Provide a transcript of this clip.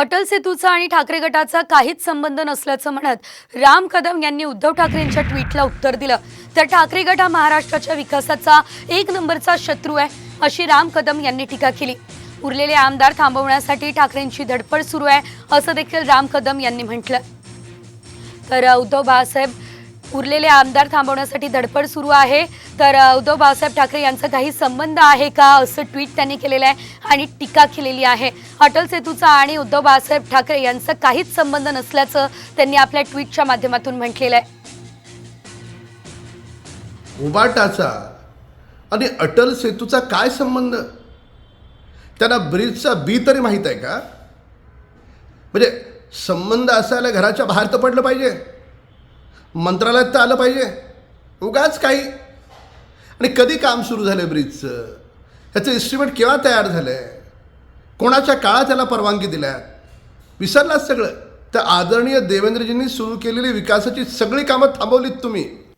अटल सेतूचा आणि ठाकरे गटाचा काहीच संबंध नसल्याचं म्हणत राम कदम यांनी उद्धव ठाकरेंच्या ट्विटला उत्तर दिलं. तर ठाकरे गट हा महाराष्ट्राच्या विकासाचा एक नंबरचा शत्रू आहे अशी राम कदम यांनी टीका केली. उरलेले आमदार थांबवण्यासाठी ठाकरेंची धडपड सुरू आहे असं देखील राम कदम यांनी म्हटलं. तर उद्धव बाळासाहेब उरलेले आमदार थांबवण्यासाठी धडपड सुरू आहे. तर उद्धव बाळासाहेब ठाकरे यांचा काही संबंध आहे का? असं ट्विट त्यांनी केलेलं आहे आणि टीका केलेली आहे. अटल सेतूचा आणि उद्धव बाळासाहेब ठाकरे यांचा काहीच संबंध नसल्याचं त्यांनी आपल्या ट्विटच्या माध्यमातून म्हटलेलं आहे. उबाटाचा आणि अटल सेतूचा काय संबंध? त्यांना ब्रिजचा बी तरी माहीत आहे का? म्हणजे संबंध असायला घराच्या बाहेर तर पडलं पाहिजे. मंत्रालयात तर आलं पाहिजे. उगाच काही. आणि कधी काम सुरू झालं ब्रिजचं? ह्याचं इस्टिमेट केव्हा तयार झालं आहे कोणाच्या काळात त्याला परवानगी दिल्या विसरलाच सगळं. तर आदरणीय देवेंद्रजींनी सुरू केलेली विकासाची सगळी कामं थांबवलीत तुम्ही.